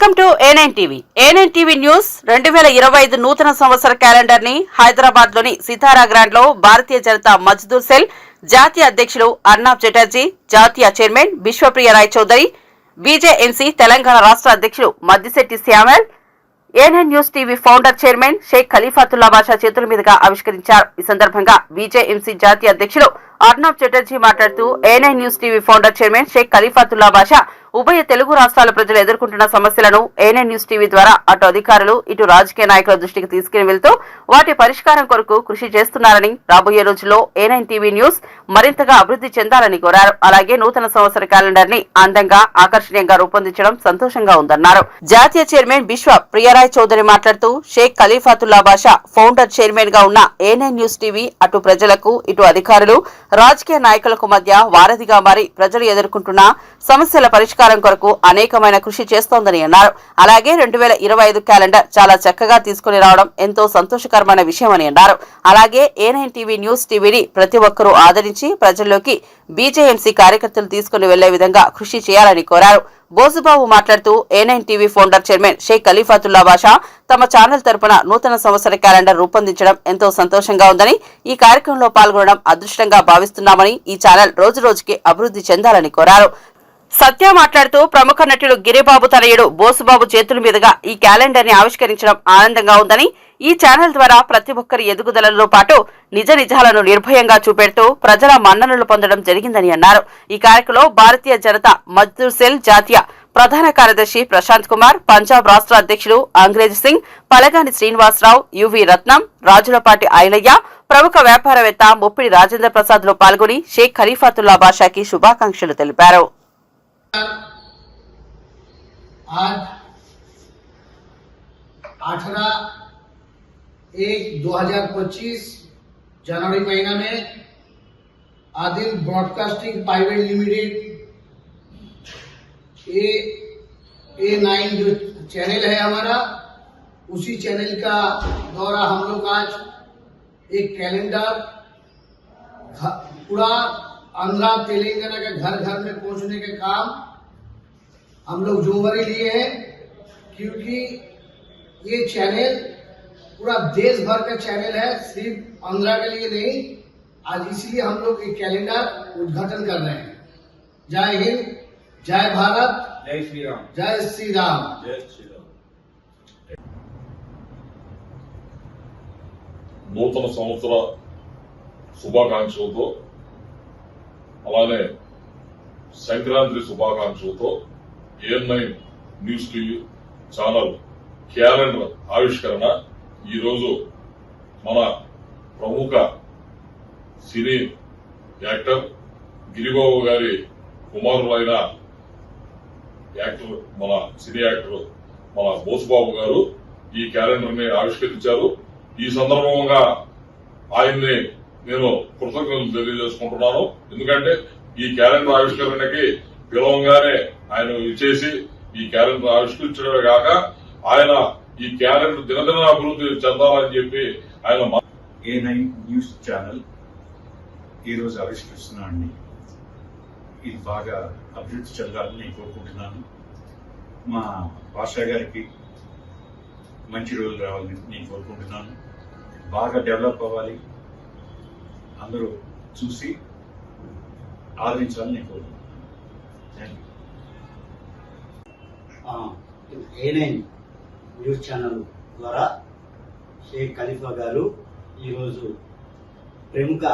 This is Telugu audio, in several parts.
Welcome to A nine TV A nine TV news రెండు వేల ఇరవై ఐదు నూతన సంవత్సర క్యాలెండర్ని హైదరాబాద్లోని సితారా గ్రాండ్లో భారతీయ జనతా మజ్దూర్ సెల్ జాతీయ అధ్యక్షులు అర్నాబ్ చటర్జీ జాతీయ chairman Vishwapriya Roy Chowdhury B J N C Telangana రాష్ట్ర అధ్యక్షులు Maddisetti Shyamal A nine news TV founder chairman Sheikh Khalifatullah Basha చేతుల మీదుగా ఆవిష్కరించారు. ఈ సందర్భంగా బీజేఎంసీ జాతీయ అధ్యక్షులు అర్నాబ్ చటర్జీ మాట్లాడుతూ A nine news TV founder chairman Sheikh Khalifatullah Basha ఉభయ తెలుగు రాష్ట్రాల ప్రజలు ఎదుర్కొంటున్న సమస్యలను ఏనే న్యూస్ టీవీ ద్వారా అటు అధికారులు ఇటు రాజకీయ నాయకుల దృష్టికి తీసుకుని వెళ్తూ వాటి పరిష్కారం కొరకు కృషి చేస్తున్నారని రాబోయే రోజుల్లో ఏనైన్ టీవీ న్యూస్ మరింతగా అభివృద్ధి చెందాలని కోరారు. అలాగే నూతన సంవత్సర క్యాలెండర్ని అందంగా ఆకర్షణీయంగా రూపొందించడం సంతోషంగా ఉందన్నారు. జాతీయ చైర్మన్ బిశ్వ ప్రియరాయ్ చౌదరి మాట్లాడుతూ షేక్ ఖలీఫాతుల్లా బాషా ఫౌండర్ చైర్మన్గా ఉన్న ఏనైన్ న్యూస్ టీవీ అటు ప్రజలకు ఇటు అధికారులు రాజకీయ నాయకులకు మధ్య వారధిగా మారి ప్రజలు ఎదుర్కొంటున్న సమస్యల పరిష్కారం కొరకు అనేకమైన కృషి చేస్తోందని అన్నారు. అలాగే రెండు వేల ఇరవై ఐదు క్యాలెండర్ చాలా చక్కగా తీసుకుని రావడం ఎంతో సంతోషకరమైన విషయమని అన్నారు. అలాగే ఏనైన్ టీవీ న్యూస్ టీవీని ప్రతి ఒక్కరూ ఆదరించి ప్రజల్లోకి బీజేఎంసీ కార్యకర్తలు తీసుకుని వెళ్ళే విధంగా కృషి చేయాలని కోరారు. బోసుబాబు మాట్లాడుతూ A nine TV founder chairman Sheikh Khalifatullah Basha తమ ఛానల్ తరపున నూతన సంవత్సర క్యాలెండర్ రూపొందించడం ఎంతో సంతోషంగా ఉందని ఈ కార్యక్రమంలో పాల్గొనడం అదృష్టంగా భావిస్తున్నామని ఈ ఛానల్ రోజు రోజుకి అభివృద్ధి చెందాలని కోరారు. సత్య మాట్లాడుతూ ప్రముఖ నటుడు గిరిబాబు తనయుడు బోసుబాబు చేతుల మీదుగా ఈ క్యాలెండర్ని ఆవిష్కరించడం ఆనందంగా ఉందని ఈ ఛానల్ ద్వారా ప్రతి ఒక్కరి ఎదుగుదలలో పాటు నిజ నిజాలను నిర్భయంగా చూపెడుతూ ప్రజల మన్ననలు పొందడం జరిగిందని అన్నారు. ఈ కార్యక్రమంలో భారతీయ జనతా మజ్దూర్ సెల్ జాతీయ ప్రధాన కార్యదర్శి ప్రశాంత్ కుమార్ పంజాబ్ రాష్ట్ర అధ్యక్షులు అంగ్రేజ్ సింగ్ పలగాని శ్రీనివాసరావు యువి రత్నం రాజులపాటి ఐలయ్య ప్రముఖ వ్యాపారవేత్త ముప్పిడి రాజేంద్ర ప్రసాద్లో పాల్గొని షేక్ ఖలీఫాతుల్లా బాషాకి శుభాకాంక్షలు తెలిపారు. आज अठारह एक 2025 जनवरी महीना में Adil broadcasting private limited A A nine जो चैनल है हमारा, उसी चैनल का द्वारा हम लोग आज एक कैलेंडर पूरा आंध्रा तेलंगाना के घर घर में पहुंचने के काम हम लोग जुम्मेवारी लिए हैं क्योंकि ये चैनल पूरा देश भर का चैनल है सिर्फ आंध्रा के लिए नहीं आज इसलिए हम लोग एक कैलेंडर उद्घाटन कर रहे हैं जय हिंद जय भारत జై శ్రీరామ్ जय श्री राम జై శ్రీరామ్ నూతన సంవత్సర శుభాకాంక్షలతో అలానే Sankranti శుభాకాంక్షలతో nine news TV channel calendar ఆవిష్కరణ ఈరోజు మన ప్రముఖ సినీ యాక్టర్ గిరిబాబు గారి కుమారులైన యాక్టర్ మన సినీ యాక్టర్ మన బోసుబాబు గారు ఈ క్యాలెండర్ని ఆవిష్కరించారు. ఈ సందర్భంగా ఆయన్ని నేను కృతజ్ఞతలు తెలియజేసుకుంటున్నాను. ఎందుకంటే ఈ క్యాలెండర్ ఆవిష్కరణకి పిలవంగానే ఆయన ఇచ్చేసి ఈ క్యాలెండర్ ఆవిష్కరించడమే కాక ఆయన ఈ క్యాలెండర్ దినదిన అభివృద్ధి చెందాలని చెప్పి ఆయన ఏ నైన్ న్యూస్ ఛానల్ ఈరోజు ఆవిష్కరిస్తున్నానండి. ఇది బాగా అభివృద్ధి చెందాలని నేను కోరుకుంటున్నాను. మా భాషా గారికి మంచి రోజులు రావాలని నేను కోరుకుంటున్నాను. బాగా డెవలప్ అవ్వాలి. అందరూ చూసి ఆదరించాలని నేను కోరుకుంటున్నాను. న్యూస్ ఛానల్ ద్వారా షేక్ ఖలీఫా గారు ఈరోజు ప్రముఖ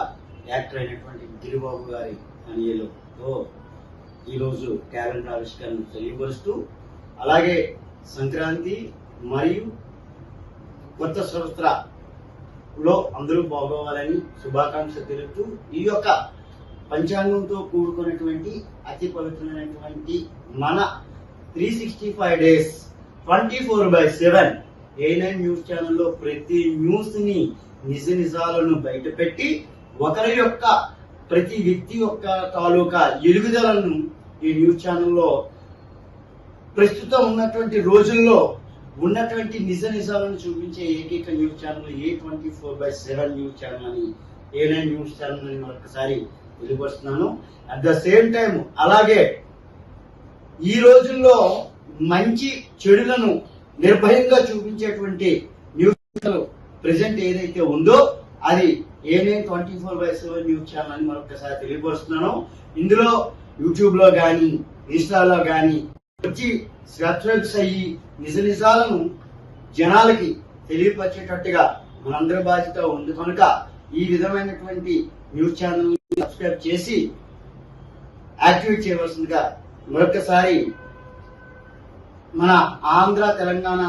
యాక్టర్ అయినటువంటి గిరిబాబు గారి అనియలతో ఈరోజు క్యాలెండర్ ఆవిష్కరణ తెలియపరుస్తూ అలాగే సంక్రాంతి మరియు కొత్త లో అందరూ బాగోవాలని శుభాకాంక్షలు తెలుపుతూ ఈ యొక్క పంచాంగంతో కూడుకున్నటువంటి అతి పవిత్రమైనటువంటి మన three sixty five days twenty four by seven A nine news ఛానల్లో ప్రతి న్యూస్ని నిజ నిజాలను బయటపెట్టి ఒకరి యొక్క ప్రతి వ్యక్తి యొక్క తాలూకా ఎదుగుదలను ఈ న్యూస్ ఛానల్లో ప్రస్తుతం ఉన్నటువంటి రోజుల్లో ఉన్నటువంటి నిజ నిజాలను చూపించే ఏకైక news channel A twenty four by seven news channel అని ఏ నైన్ న్యూస్ ఛానల్ అని మరొకసారి తెలియపరుస్తున్నాను అట్ ద సేమ్ టైం అలాగే ఈ రోజుల్లో మంచి చెడులను నిర్భయంగా చూపించేటువంటి న్యూస్ ప్రజెంట్ ఏదైతే ఉందో అది ఏనే twenty four by seven news channel అని మరొకసారి తెలియపరుస్తున్నాను ఇందులో యూట్యూబ్లో కానీ ఇన్స్టాలో కానీ వచ్చి సబ్స్క్రైబ్స్ అయ్యి నిజ నిజాలను జనాలకి తెలియపరిచేటట్టుగా మనందరి బాధ్యత ఉంది. కనుక ఈ విధమైనటువంటి న్యూస్ ఛానల్ సబ్స్క్రైబ్ చేసి యాక్టివేట్ చేయవలసిందిగా మరొకసారి మన ఆంధ్ర తెలంగాణ